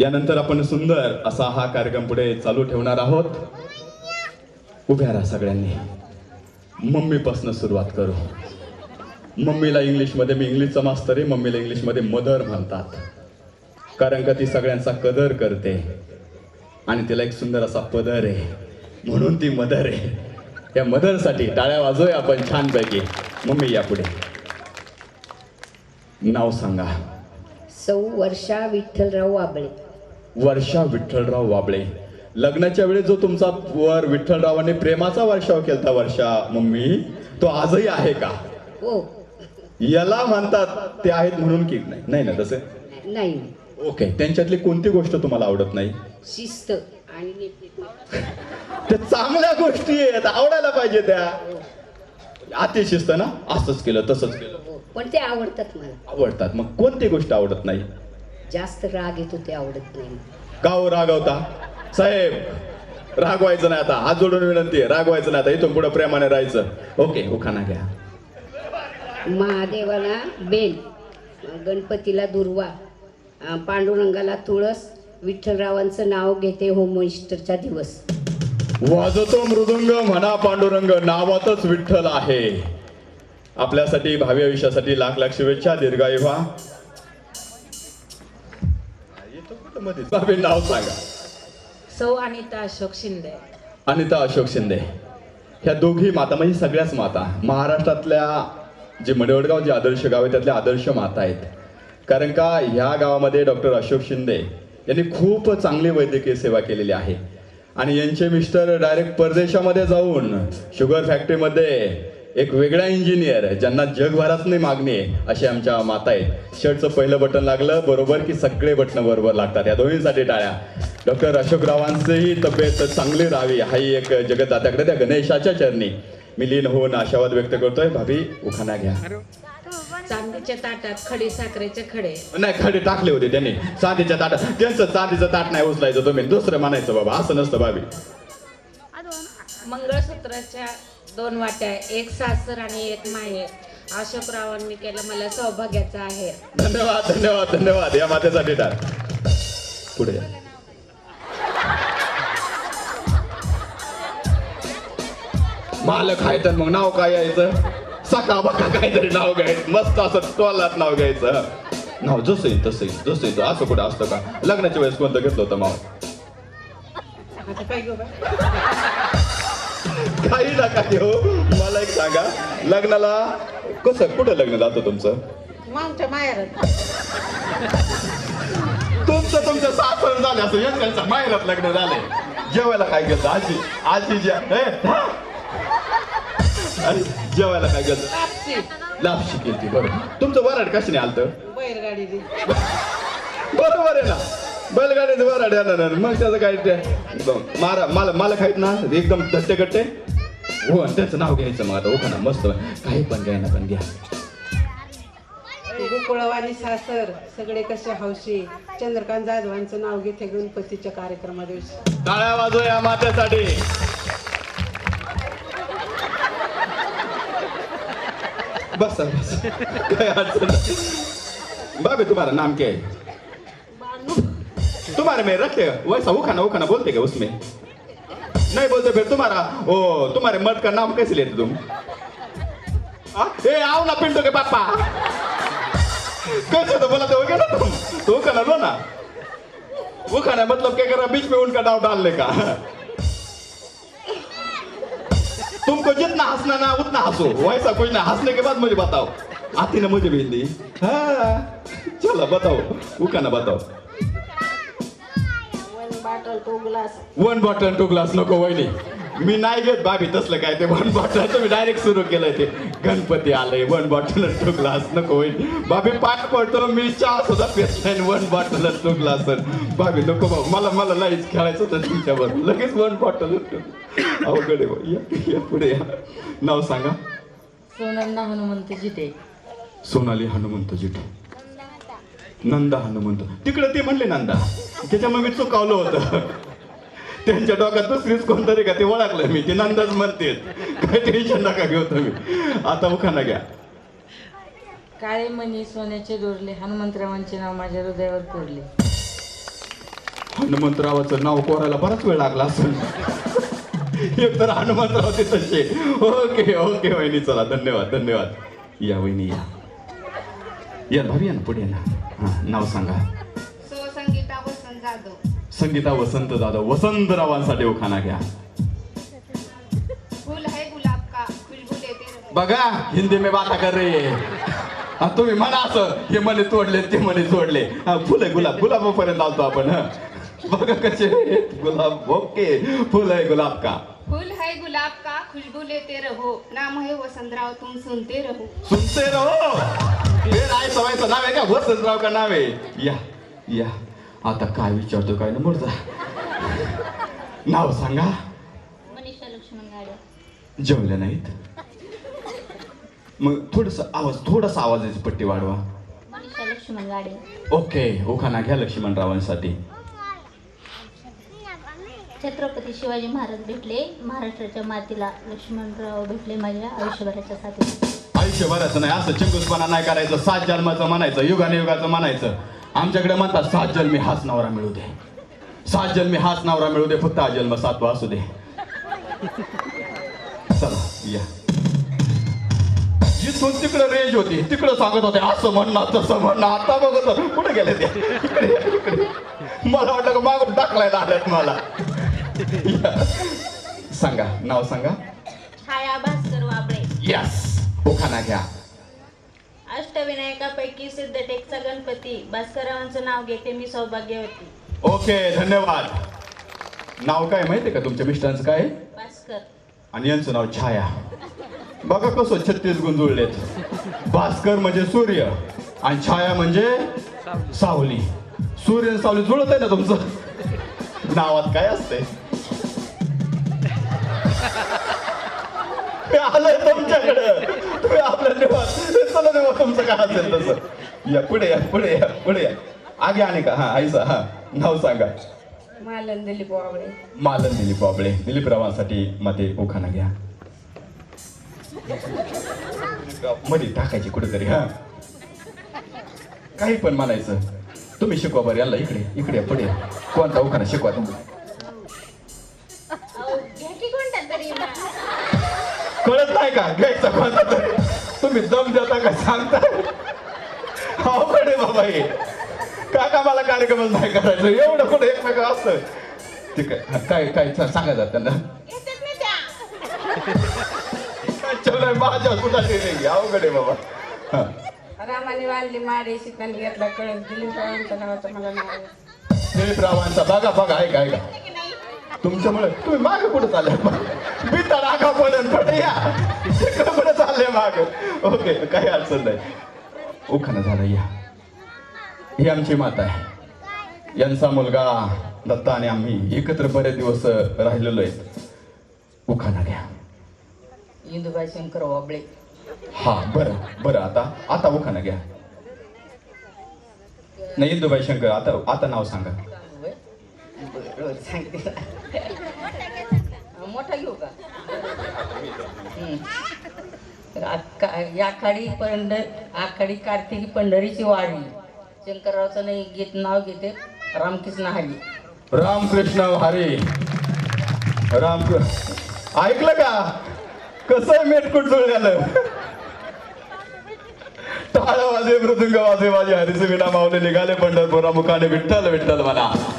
यानंतर आपण सुंदर असा हा कार्यक्रम पुढे चालू ठेवणार आहोत. उभ्या राहा सगळ्यांनी. मम्मीपासून सुरुवात करू. मम्मीला इंग्लिशमध्ये मी इंग्लिशचा मास्तर आहे मम्मीला इंग्लिशमध्ये मदर म्हणतात. कारण का ती सगळ्यांचा कदर करते. आणि तिला एक सुंदर असा पदर आहे. म्हणून ती मदर आहे. या मदरसाठी टाळ्या वाजवूया आपण छानपैकी. मम्मी या पुढे. नाव सांगा. सौ वर्षा विठ्ठलराव आबळे वर्षा विठ्ठलराव वाबळे. लग्नाच्या वेळेस जो तुमचा वर विठ्ठलरावाने प्रेमाचा वर्षाव केलता वर्षा मम्मी तो आजही आहे का? हो. याला म्हणतात ते आहेत म्हणून की नाही? नाही ना तसे? नाही. ओके त्यांच्यातली कोणती गोष्ट तुम्हाला आवडत नाही? शिस्त आणि. त्या चांगल्या गोष्टी आहेत आवडायला पाहिजे त्या. अतिशिस्त ना? असंच केलं तसंच केलं. हो पण ते आवडतात मला. आवडतात. मग कोणती गोष्ट आवडत नाही? जास्त राग येतो ते आवडत नाही. का हो रागवता. साहेब रागवायचं नाही आता. हात जोडून विनंती आहे. रागवायचं नाही आता. इथून पुढे प्रेमाने राहायचं. ओके उखाना घ्या. महादेवाला बेल गणपतीला दुर्वा पांडुरंगाला तुळस विठ्ठलरावांचं नाव घेते होम इस्टरचा दिवस. वाजतो मृदुंग म्हणा पांडुरंग नावातच विठ्ठल आहे. आपल्यासाठी भावी आयुष्यासाठी लाख लाख शुभेच्छा दीर्घायू व्हा. भाभी नाव सांगा. सौ अनिता अशोक शिंदे. अनिता अशोक शिंदे. ह्या दोघी माता म्हणजे सगळ्याच माता महाराष्ट्रातल्या जे मडेवडगाव जे आदर्श गाव आहे त्यातल्या आदर्श माता आहेत. कारण का ह्या गावामध्ये डॉक्टर अशोक शिंदे यांनी खूप चांगली वैद्यकीय सेवा केलेली आहे. आणि यांचे मिस्टर डायरेक्ट परदेशामध्ये जाऊन शुगर फॅक्टरीमध्ये एक वेगळा इंजिनियर ज्यांना जगभरात नाही मागणी आहे असे आमच्या माता आहेत. शर्टचं पहिलं बटन लागलं बरोबर की सगळे बटन बरोबर लागतात या दोन्हींसाठी टाळ्या. डॉक्टर अशोकरावांचीही तब्येत चांगली राहावी हाही एक जगतदात्याकडे त्या गणेशाच्या चरणी. मी लीन होऊन आशावाद व्यक्त करतोय. भाभी उखाना घ्या. चांदीच्या ताटात खडी साखरेचे खडे. नाही खडे टाकले होते त्यांनी. चांदीच्या ताटात त्यांचं चांदीचं ताट नाही उचलायचं तुम्ही. दुसरं म्हणायचं बाबा असं नसतं भाभी. मंगळसूत्राच्या दोन वाट्या एक सासर आणि एक माहेर अशोकरावांनी केलं मला सौभाग्याचा आहे. धन्यवाद धन्यवाद धन्यवाद. या मातेसाठी पुढे या. मालक आहे तर मग नाव काय यायचं? सका बका काहीतरी नाव घ्यायचं. मस्त असं टोलात नाव घ्यायचं. नाव जसं येईल तसं येईल जसं येईल. असं कुठं असतं का? लग्नाच्या वेळेस कोणतं घेतलं होतं माव? काही नका घेऊ. मला एक सांगा लग्नाला कसं कुठं लग्न जातं तुमचं? आमच्या माहेरात. तुमचं तुमचं सासर झाले असं यांच्या माहेरात लग्न झाले. जेवायला काय घेतलं आजी आजी ज्या हा. जेवायला काय घेतलं लापशी. केली बरोबर तुमचं वराड कशाने आलतं? बैलगाडी बरोबर आहे ना. बैलगाडीत वराड येणार ना. मग त्याचं काय ते? मारा मला मला खाईत ना एकदम धट्टे कट्टे हो आणि त्याचं नाव घ्यायचं मग आता. ओखाना मस्त. काही पण घ्या ना पण घ्या. गोकुळवाणी सासर सगळे कसे हौशी. चंद्रकांत जाधवांचं नाव घेते गणपतीच्या कार्यक्रमा दिवशी. टाळ्या वाजव या मात्यासाठी बस बस. काय अडचण. बाबे तुम्हारा नाम क्या तुम्हारे में रखे वैसा उखाना उखाना बोलते क्या उसमें नहीं बोलते फिर तुम्हारा ओ तुम्हारे मर्द का नाम कैसे लेते तुम आ? ए आओ ना पिंटो के पापा कैसे तो बोला तो हो गया ना तुम तो उखाना लो ना उखाना मतलब क्या कर रहा बीच में उनका नाव डालने का तुमको जितना हंसना ना उतना हंसो वैसा कुछ ना हंसने के बाद मुझे बताओ आती ना मुझे भी हिंदी हाँ चलो बताओ वो कहना बताओ बाटल तो glass one bottle two glass नको वहिनी. मी नाही घेत बाबी तसलं काय ते वन बॉटल तुम्ही डायरेक्ट सुरू केलंय ते. गणपती आलंय वन बॉटल टू ग्लास नको वहिनी. बाबी पाठ पडतो मी चहा सुद्धा पेत नाही वन बॉटल टू ग्लास बाबी नको बाबा मला मला नाहीच खेळायचं होतं तुमच्यावर लगेच वन बॉटल अवघड. या पुढे या. नाव सांगा. सोनन्ना हनुमंत जिते सोनाली हनुमंत जिठे नंदा हनुमंत. तिकडे ते म्हणले नंदा. त्याच्यामुळे मी चुकावलं होतं. त्यांच्या डोक्यात दुसरीच कोणतरी का ते ओळखलं मी ते नंदाच म्हणते काय टेन्शन नका घेऊ तुम्ही. आता उखाना घ्या. काळे मणी सोन्याचे डोरले हनुमंतरावांचे नाव माझ्या हृदयावर कोरले. हनुमंतरावाचं नाव कोरायला बराच वेळ लागला असेल. एक तर हनुमंतराव ते तसे. ओके ओके वहिनी चला धन्यवाद धन्यवाद. या वहिनी या. या भाभी या ना पुढे ना. हा नाव सांगा. संगीता वसंत जाधव वसंतरावांसाठी उखाणा घ्या. फूल है गुलाब का? खुशबू लेते रहो बघा हिंदी में बाता कर रही है हा, तुम्ही म्हणा असं. हे म्हणे तोडले ते जोडले हा फुल गुलाब गुलाबापर्यंत आलतो आपण बघा कसे. गुलाब ओके. फुल आहे गुलाब का? फूल है गुलाब का? खुशबू लेते रहो. नाम है वसंतराव तुम सुनते रहो. सुनते रहो. हे राय सवायचं नाव आहे का? वसंतराव का नाव आहे? या या. आता काय विचारतो काय ना मोरचा नाव सांगा. मनीषा लक्ष्मण गाडे. जेवल्या नाहीत? मग थोडस आवाज थोडासा आवाजाची पट्टी वाढवा. मनीषा लक्ष्मण गाडे. ओके उखाणा घ्या लक्ष्मणरावांसाठी. छत्रपती शिवाजी महाराज भेटले महाराष्ट्राच्या मातीला लक्ष्मणराव भेटले माझ्या आयुष्यभराच्या साथीला. आयुष्यभराचं नाही असं चिंगूसपणा नाही करायचं सात जन्माचं म्हणायचं युगाने युगाचं म्हणायचं. आमच्याकडे म्हणतात सात जन्मी हाच नवरा मिळू दे. सात जन्मी हाच नवरा मिळू दे फक्त हा जन्म सातवा असू दे. चला या. जिथून तिकडे रेंज होती तिकडे सांगत होते असं म्हणणं तसं म्हणणं आता बघत होतो. कुठे गेले ते. मला वाटलं का मागून टाकलाय आल्यात मला. सांगा नाव सांगा. छाया भास्कर वाबळे. यस उखाणा घ्या. अष्टविनायकापैकी सिद्धटेकचा गणपती. भास्कररावांचं नाव घेते मी सौभाग्यवती. ओके धन्यवाद. नाव काय माहितीये का तुमच्या मिस्टरांचं काय? आहे? भास्कर. आणि यांचं नाव छाया. बघा कसं छत्तीस गुण जुळलेत. भास्कर म्हणजे सूर्य आणि छाया म्हणजे सावली. सूर्य आणि सावली जुळत आहे ना तुमचं? नावात काय असते आलंय तुमच्याकडं. आपल्या निवास चला निवास तुमचं काय असेल तसं. या पुढे या पुढे या पुढे या. आगे आणि का? हा आईसा हा. नाव सांगा. मालन दिलीप वावळे मालन दिलीप बाबळे दिलीप रावांसाठी मते उखाणा घ्या. मध्ये टाकायची कुठेतरी हा. काही पण म्हणायचं. तुम्ही शिकवा बरं याला इकडे इकडे पुढे. या. कोणता उखाणा शिकवा तुम्ही. कळत नाही का? घ्यायचा कोणता तरी. तुम्ही दम देता का सांगता अवघड आहे बाबा हे. काका मला कार्यक्रमच नाही करायचं. एवढं कुठं एकमेक असतं? ठीक आहे. काय काय सांगा जात त्यांना. चला माझ्या कुठाची नाही. अवघड आहे बाबा. हा. रामाने वाढली माडे शिकायला घेतला कळत दिलीप रावांच्या नावाचं मला नाव. दिलीप रावांचा. बघा बघा ऐका ऐका. तुमच्यामुळे तुम्ही मागे कुठे चालले. मी आगा बोलन पुढे या. पुढे चालले मागे. ओके काही अडचण नाही. उखाणं झालं या. ही आमची माता आहे. यांचा मुलगा दत्ता आणि आम्ही एकत्र बरेच दिवस राहिलेलो आहेत. उखाणा घ्या. इंदुबाई शंकर वाबळे. हा बरं बरं आता आता उखाणा घ्या. नाही इंदुबाई शंकर आता आता नाव सांगा. बरं सांगते मोठा घेऊ का? आखाडी पंढर आखाडी कार्तिकी पंढरीची वारी शंकररावचं नाही गीत नाव घेते रामकृष्ण हरी. रामकृष्ण हरे. राम ऐकलं का? कसं मेटकूट जुळल्यालं टाळा वाजे मृदुंग वाजे माझे हरिचे विना मावले निघाले पंढरपुरा मुखाने विठ्ठल विठ्ठल म्हणा